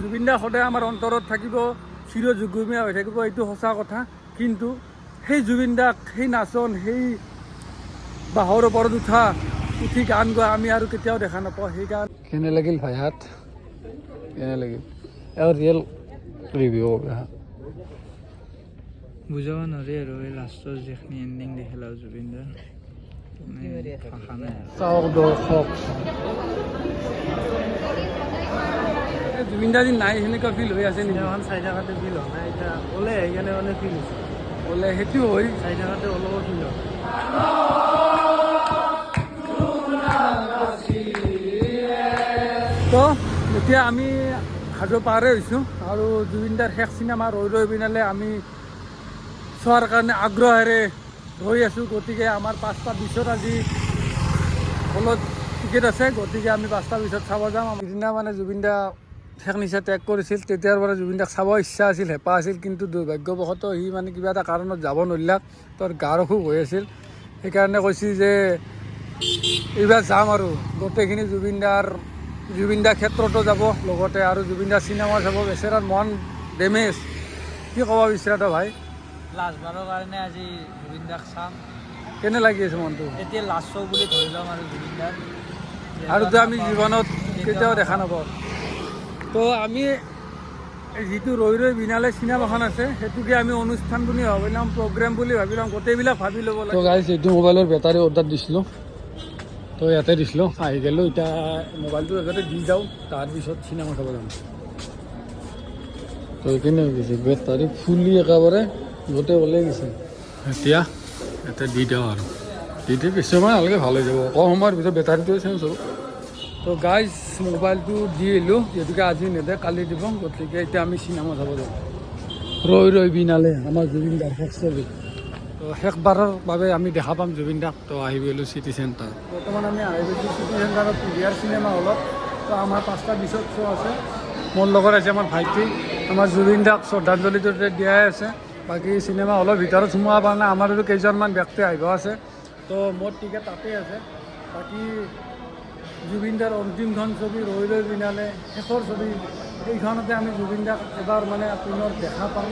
জুবিন দা সদায় আমাৰ অন্তৰত থাকিব চিৰযুগমীয়া হৈ থাকিব এইটো সঁচা কথা। কিন্তু সেই জুবিন দাক সেই নাচন সেই বাঁহৰ ওপৰত উঠা উঠি গান গোৱা আমি আৰু কেতিয়াও দেখা নাপাওঁ। সেইকাৰণে কেনে লাগিল ভাইহাত কেনে লাগিল? এওঁ ৰিয়েল ৰিভিউ বুজাব নোৱাৰি আৰু এই লাষ্টৰ যিখিনি এণ্ডিং দেখিলা জুবিনদাৰ। মানে ভাষা নাই আৰু চাওক দৰ্শক জুবিন দা যি নাই সেনেকুৱা ফিল হৈ আছে নেকি চাই থকাতে ফিল হোৱা নাই এতিয়া ওলাই আহি মানে ফিল হৈছে বোলে সেইটো হয় চাই থকাতে অলপ ফিল হয় তো এতিয়া আমি হাজো পাৰে হৈছোঁ আৰু জুবিনদাৰ শেষ চিনেমা ৰৈ ৰৈ বিনালে আমি চোৱাৰ কাৰণে আগ্ৰহেৰে ৰৈ আছোঁ, গতিকে আমাৰ পাঁচটা বিছত আজি হলত টিকেট আছে, গতিকে আমি পাঁচটা বিছত চাব যাম। সিদিনা মানে জুবিনদা শেষ নিচা ত্যাগ কৰিছিল, তেতিয়াৰ পৰা জুবিনদাক চাব ইচ্ছা আছিল, হেঁপাহ আছিল, কিন্তু দুৰ্ভাগ্যবশতঃ সি মানে কিবা এটা কাৰণত যাব নোৱাৰিলাক তোৰ গাৰ অসুখ হৈ আছিল। সেইকাৰণে কৈছিল যে এইবাৰ যাম আৰু। গোটেইখিনি জুবিনদাৰ জুবিনদাৰ ক্ষেত্ৰতো যাব, লগতে আৰু জুবিনদাৰ চিনেমা চাব, বেচেৰাৰ মন ডেমেজ কি ক'ব বিচৰা তই ভাই? লাষ্টবাৰৰ কাৰণে আজি জুবিনদাক চাম। কেনে লাগি আছে মনটো? এতিয়া লাষ্ট শ্ব' বুলি ধৰি ল'ম আৰু জুবিনদাৰ আৰুতো আমি জীৱনত কেতিয়াও দেখা নাপাওঁ। তো আমি যিটো ৰৈ ৰৈ বিনালে চিনেমাখন আছে সেইটোকে আমি অনুষ্ঠান বুলি ভাবি ল'ম প্ৰগ্ৰেম বুলি ভাবি ল'ম গোটেইবিলাক ভাবি ল'ব লাগে। তো গাইছ এইটো মোবাইলৰ বেটাৰী অৰ্ডাৰ দিছিলোঁ। তো ইয়াতে দিছিলোঁ আহি গ'লোঁ এতিয়া মোবাইলটো আগতে দি যাওঁ তাৰপিছত চিনেমা চাব যাম। তো এইখিনি হৈ গৈছে বেটাৰী ফুলি একেবাৰে। গোটেই ওলাই গৈছে। এতিয়া ইয়াতে দি দিওঁ আৰু। দি দি বেছি সময় নালাগে ভালো হৈ যাব। কম সময়ৰ ভিতৰত বেটাৰীটোৱে চেঞ্জ হ'ব তো গাইজ মোবাইলটো দি আহিলোঁ যিহেতুকে আজি নেদে কালি দিব। গতিকে এতিয়া আমি চিনেমা চাব যাম। ৰৈ ৰৈ বিনালে আমাৰ জুবিন দাৰ শেষ ছবি। তো শেষবাৰৰ বাবে আমি দেখা পাম জুবিন দাক। তো আহি গ'লোঁ চিটি চেণ্টাৰ বৰ্তমান আমি আহি গৈছোঁ চিটি চেণ্টাৰত পিভিআৰ চিনেমা হলত। তো আমাৰ পাঁচটা বিছত শ্ব' আছে। মোৰ লগত আছে আমাৰ ভাইটি। আমাৰ জুবিন দাক শ্ৰদ্ধাঞ্জলিটো দিয়াই আছে। বাকী চিনেমা হলৰ ভিতৰত সোমোৱা পৰা নাই, আমাৰ কেইজনমান ব্যক্তি আহিব আছে। তো মোৰ টিকেট তাতেই আছে। বাকী জুবিনদাৰ অন্তিমখন ছবি ৰৈ ৰৈ বিনালে শেষৰ ছবি এইখনতে আমি জুবিনদাক এবাৰ মানে পুনৰ দেখা পাম।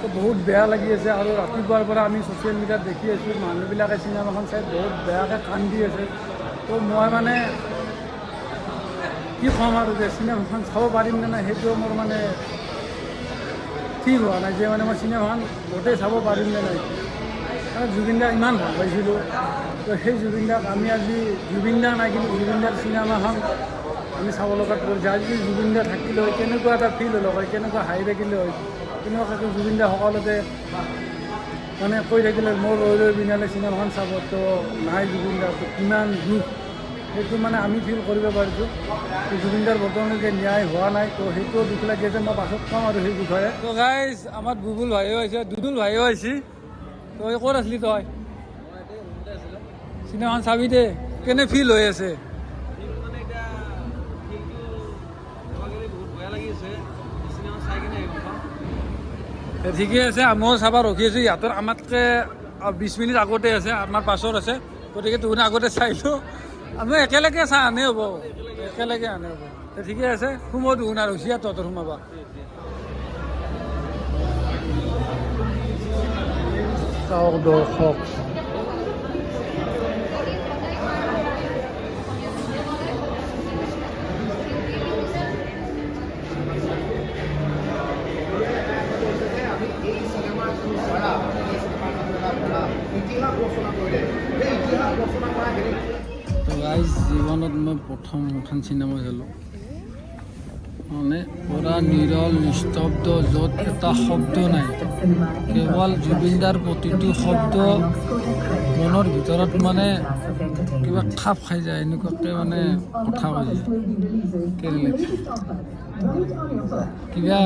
তো বহুত বেয়া লাগি আছে আৰু ৰাতিপুৱাৰ পৰা আমি ছ'চিয়েল মিডিয়াত দেখি আছোঁ, মানুহবিলাকে চিনেমাখন চাই বহুত বেয়াকৈ কান্দি আছে। তো মই মানে কি ক'ম আৰু যে চিনেমাখন চাব পাৰিম নে নাই সেইটোও মোৰ মানে ঠিক হোৱা নাই, যে মানে মই চিনেমাখন গোটেই চাব পাৰিম নে নাই। কাৰণ জুবিন দাক ইমান ভালো পাইছিলোঁ। তো সেই জুবিন দাক আমি আজি জুবিন দা নাই কিন্তু জুবিন দাৰ চিনেমাখন আমি চাব লগাত পৰিছে। আজি জুবিন দা থাকিলে হয়, কেনেকুৱা এটা ফিল হ'ল হয়, কেনেকুৱা হাঁহি থাকিলে হয় কেনেকুৱাকৈ জুবিন দা সকলোতে মানে কৈ থাকিলে, মোৰ ৰৈ ৰৈ বিনালে চিনেমাখন চাব তো নাই জুবিন দা কিমান দুখ। সেইটো মানে আমি ফিল কৰিব পাৰিছোঁ। তো জুবিন বৰ্তমানলৈকে ন্যায় হোৱা নাই তো সেইটোও দুখ লাগি আছে মই পাছত কম আৰু সেই বিষয়ে। তো গাইজ আমাৰ বুবুল ভাইও আহিছে দুদুল ভাইও আহিছে। তই ক'ত আছিলি তই? চিনেমাখন চাবি দে কেনে ফিল হৈ আছে? মানে বেয়া লাগি আছে ঠিকে ময়ো চাব ৰখি আছোঁ ইহঁতৰ আমাতকৈ বিছ মিনিট আগতে আছে আমাৰ পাছত আছে গতিকে তুহুনে আগতে চাই লওঁ আমি একেলগে চাই আনে হ'ব। একেলগে আনে হ'ব। ঠিকে আছে সোমোৱা তুহুন আৰু চিয়া তহঁতৰ সোমাবা। চাওক দৰ্শক। ৰাইজ জীৱনত মই প্ৰথম এখন চিনেমা চালোঁ মানে পূৰা নিৰল, নিস্তব্ধ, য'ত এটা শব্দ নাই। কেৱল জুবিনদাৰ প্ৰতিটো শব্দ মনৰ ভিতৰত মানে কিবা খাপ খাই যায় এনেকুৱাকৈ মানে কথা কৈ যায়। লাগিছে? কিবা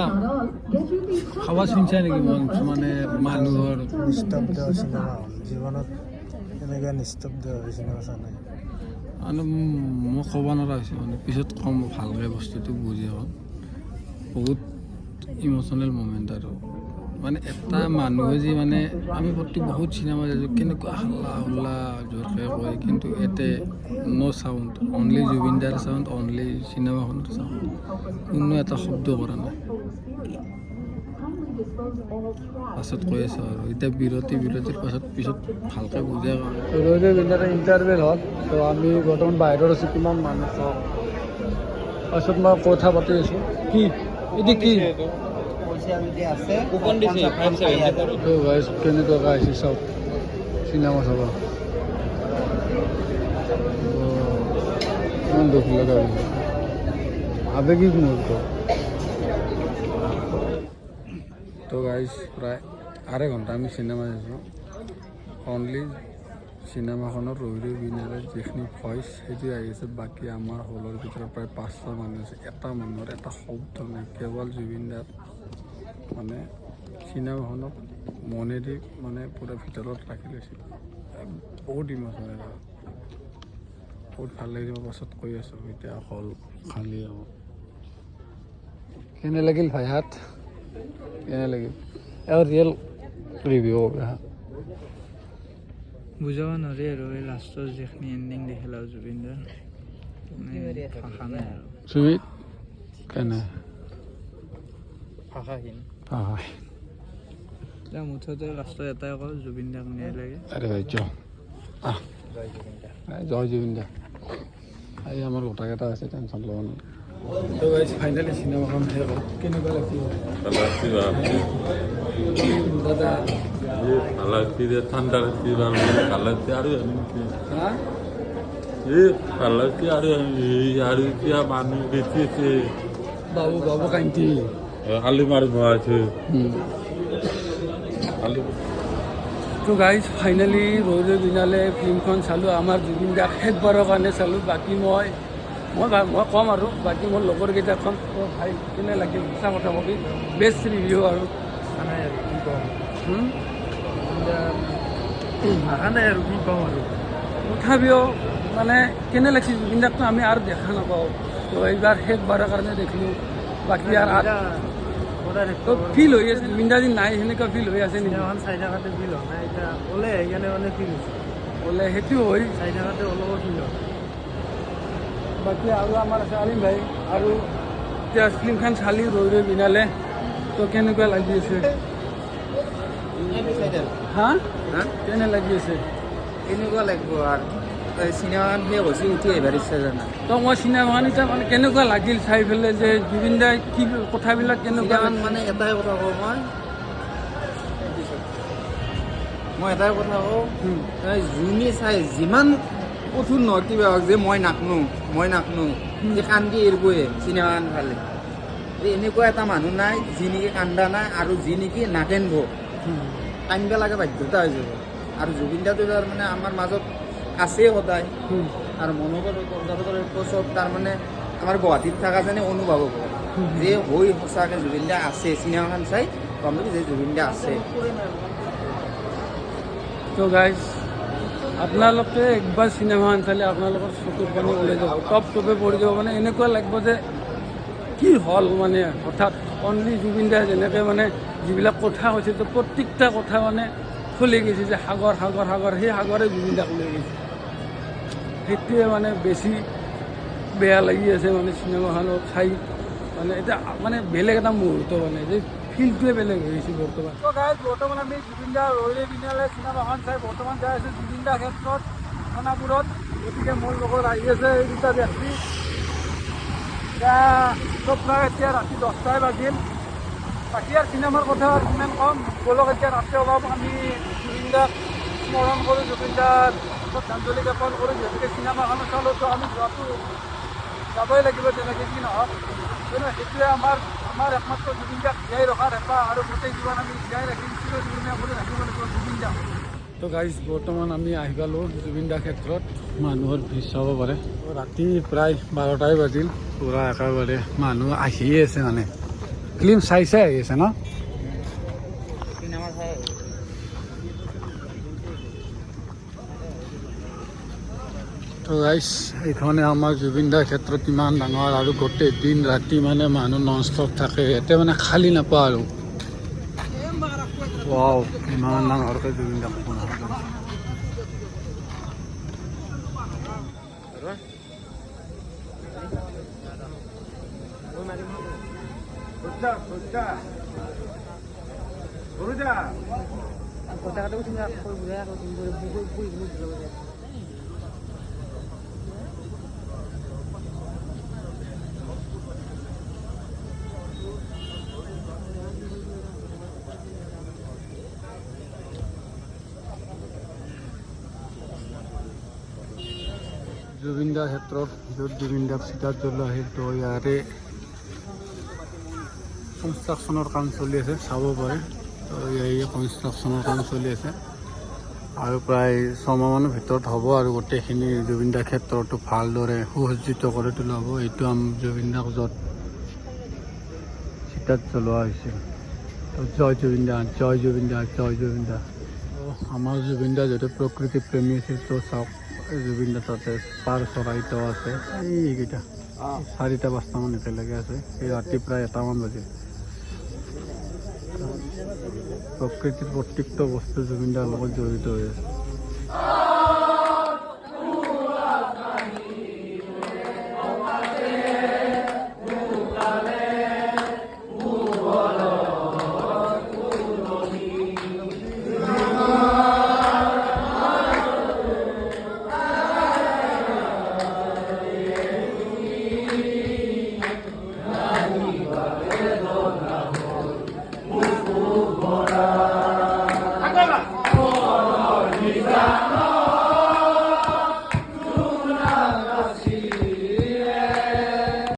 খাবা চিন্তা নেকি মন মানে মানুহৰ নিস্তব্ধ চিনেমা জীৱনত এনেকৈ নিস্তব্ধ চিনেমা চোৱা নাই। মানে মই ক'ব নোৱাৰা হৈছোঁ মানে পিছত ক'ম ভালকৈ বস্তুটো বুজি হ'ল বহুত ইম'চনেল মুমেণ্ট আৰু। মানে এটা মানুহে যি মানে আমি প্ৰতি বহুত চিনেমা চাইছোঁ কেনেকুৱা হাল্লা হুল্লা জোৰকৈ কয়, কিন্তু ইয়াতে ন' চাউণ্ড অনলি জুবিন দাৰ চাউণ্ড অনলি চিনেমাখনৰ চাউণ্ড কোনো এটা শব্দ কৰা নাই। পাছত কৈ আছোঁ আৰু। এতিয়া বিৰতি বিৰতিৰ পাছত পিছত ভালকৈ বুজাই ৰৈ বিন্দাতে ইণ্টাৰভেল হ'ল। তো আমি বৰ্তমান বাহিৰত আছোঁ কিমান মানুহ চাওক পাছত মই কথা পাতি আছোঁ। কি? এতিয়া কি? কেনেকুৱাকৈ আহিছে চাওক চিনেমা চাব? ইমান দুখ লগা হৈছে। আৱেগিক মুহূৰ্ত। তো গাইজ প্ৰায় আঢ়ৈ ঘণ্টা আমি চিনেমা চাইছোঁ অনলি চিনেমাখনৰ ৰৈ ৰৈ বিনালে যিখিনি ভইচ সেইটো আহিছে বাকী আমাৰ হলৰ ভিতৰত প্ৰায় পাঁচটা মানুহ আছে। এটা মানুহৰ এটা শব্দ নাই, কেৱল জুবিন দাৰ। মানে চিনেমাখনক মনেদি মানে পূৰা ভিতৰত ৰাখি লৈছিল বহুত ইম'চনেল বহুত ভালো মই পাছত কৈ আছোঁ, এতিয়া হল খালী হ'ব। কেনে লাগিল ভাইহাত কেনে লাগিল এওঁ ৰিয়েল ৰিভিউ হ'ব হা বুজাব নোৱাৰি আৰু এই লাষ্টৰ যিখিনি এণ্ডিং দেখিলা জুবিন দাৰ মানে ভাষা নাই আৰু। সুমিত কেনে? ভাষাহীন হয় এতিয়া মুঠতে লাষ্টত এটাই কওঁ জুবিন দাক ন্যায় লাগে। আরে ভাই আহ। জয় জুবিন দা। এই আমাৰ গোটাকেইটা আছে টেনশ্যন ল'ব নাই তো গাইজ ফাইনেলি চিনেমাখন শেষ হ'ল কেনেকুৱা দাদা। ভালো লাগছে রে ঠান্ডা লাগছে ভালো লাগছে আৰু এ ভালো লাগছে আৰু এই আৰু এতিয়া মানুহ বেছি আছে? বাবু বাবু কান্তি কালি মাৰিব আছে। তো গাইজ ফাইনেলি ৰৈ ৰৈ বিনালে ফিল্মখন চালোঁ। আমাৰ জুবিন দাক শেষবাৰৰ কাৰণে চালোঁ বাকী মই মই মই ক'ম আৰু বাকী মোৰ লগৰকেইটাখন তো ভাই কেনে লাগিল? সঁচা কথা কবি। বেষ্ট ৰিভিউ আৰু। নাই আৰু কি ক'ম? ভাষা নাই আৰু কি ক'ম আৰু? তথাপিও মানে কেনে লাগিছে জুবিন আমি আৰু দেখা নাপাওঁ। তো এইবাৰ শেষবাৰৰ কাৰণে দেখিলোঁ। বাকী আৰু ফিল হৈ আছে জুবিন দা নাই সেনেকুৱা ফিল হৈ আছে নেকি? চাই থকাতে ফিল হোৱা নাই এতিয়া ওলে সেইকাৰণে মানে ফিল হৈছে। বোলে সেইটো হয়। চাই থকাতে অলপো ফিল হয়। বাকী আৰু আমাৰ আছে আলিম ভাই আৰু এতিয়া ফিল্মখন চালি ৰৈ ৰৈ বিনালে তো কেনেকুৱা লাগি আছে? হা? কেনে লাগি আছে? এনেকুৱা লাগিব আৰু? চিনেমাখন শেষ হৈছে উঠি আহিবাৰ ইচ্ছা জানা? তো মই চিনেমাখন এতিয়া মানে কেনেকুৱা লাগিল চাই পেলাই যে জুবিন দাই কি কথাবিলাক কেনেকুৱা মানে এটাই কথা কওঁ মই। মই এটাই কথা কওঁ যোনে চাই যিমান কঠোৰ নহয় কিবা যে মই নাকনো মই নাকনো যে কান্দি এৰিবয়ে চিনেমাখন চালে যে এনেকুৱা এটা মানুহ নাই যি নেকি কান্দা নাই আৰু যি নেকি নাকেন্দ হুম, কান্দিব লাগে বাধ্যতা হৈ যাব। আৰু জুবিন দাটো তাৰমানে আমাৰ মাজত আছেই সদায়। আৰু মনোবল চব তাৰমানে আমাৰ গুৱাহাটীত থকা যেনে অনুভৱ হ'ব যে হৈ সঁচাকৈ জুবিন দা আছে চিনেমাখন চাই গম যে জুবিন দা আছে। তো গাইজ আপোনালোকে একবাৰ চিনেমাখন চালে আপোনালোকৰ চকুৰ পানী ওলাই যাব। টপ টপে পৰি যাব। মানে এনেকুৱা লাগিব যে কি হ'ল মানে হঠাৎ অনলি জুবিন দাই যেনেকৈ মানে যিবিলাক কথা কৈছে, তো প্ৰত্যেকটা কথা মানে খুলি গৈছে যে সাগৰ সাগৰ সাগৰ। সেই সাগৰে জুবিন দাক লৈ গৈছে। সেইটোৱে মানে বেছি বেয়া লাগি আছে মানে চিনেমাখনত চাই মানে এতিয়া মানে বেলেগ এটা মুহূৰ্ত মানে যে ফিল্ডটোৱে বেলেগ হৈ গৈছে বৰ্তমান বৰ্তমান আমি জুবিন দা ৰৈ বিনালে চিনেমাখন চাই। বৰ্তমান যাই আছোঁ জুবিন দা ক্ষেত্ৰত সোণাপুৰত গতিকে মোৰ লগত আহি আছে এই দুটা ব্যক্তি। এতিয়া চব এতিয়া ৰাতি দহটাই বাজিল। বাকী আৰু চিনেমাৰ কথা আৰু কিমান ক'ম। বলক এতিয়া ৰাতি অলপ আমি জুবিন দাক স্মৰণ কৰোঁ জুবিন দাক শ্ৰদ্ধাঞ্জলি জ্ঞাপন কৰোঁ। যিহেতুকে চিনেমাখন চালোঁ আমি যোৱাটো যাবই লাগিব যেনেকৈ কি নহওক। কিয়নো সেইটোৱে আমাৰ আমাৰ একমাত্র জুবিন দাক জীয়াই ৰখাৰ হেঁপাহ আৰু গোটেই জীৱন আমি জীয়াই ৰাখিম চিৰজীৱনীয়া কৰি ৰাখিব লাগিব জুবিন দাক তো গাইজ বৰ্তমান আমি আহি পালোঁ জুবিন দা ক্ষেত্ৰত। মানুহৰ ভিৰ চাব পাৰে। ৰাতি প্ৰায় বাৰটাই বাজিল। পূৰা একেবাৰে মানুহ আহিয়ে আছে মানে। ফিল্ম চাই চাই আহি আছে ন চিনেমা চাই তো গাইছ এইখনে আমাৰ জুবিন দাৰ ক্ষেত্ৰত ইমান ডাঙৰ আৰু গোটেই দিন ৰাতি মানে মানুহ নন ষ্টপ থাকে। ইয়াতে মানে খালী নাপাওঁ আৰু। ৱাও ইমান ডাঙৰকৈ জুবিন দাক বনোৱা হৈছে। জুবিন দাৰ ক্ষেত্ৰত য'ত জুবিন দাক চিতাত জ্বলোৱা আহিল তো ইয়াতে কনষ্ট্ৰাকশ্যনৰ কাম চলি আছে, চাব পাৰে। তো এই কনষ্ট্ৰাকশ্যনৰ কাম চলি আছে। আৰু প্ৰায় ছমাহমানৰ ভিতৰত হ'ব আৰু গোটেইখিনি জুবিন দাৰ ক্ষেত্ৰতো ভালদৰে সুসজ্জিত কৰি তোলা হ'ব এইটো আম জুবিন দাক য'ত চিতাত জ্বলোৱা হৈছিল তো জয় জুবিন দা জয় জুবিন দা জয় জুবিন দা আমাৰ জুবিন দা যিহেতু প্ৰকৃতি প্ৰেমী আছিল তো চাওক। দা তাতে পাৰ চৰাইটো আছে এইকেইটা। চাৰিটা পাঁচটামান একেলগে আছে এই ৰাতি প্ৰায় এটামান বাজে। প্ৰকৃতিৰ প্ৰত্যেকটো বস্তু জুবিন দাৰ লগত জড়িত হৈ আছে।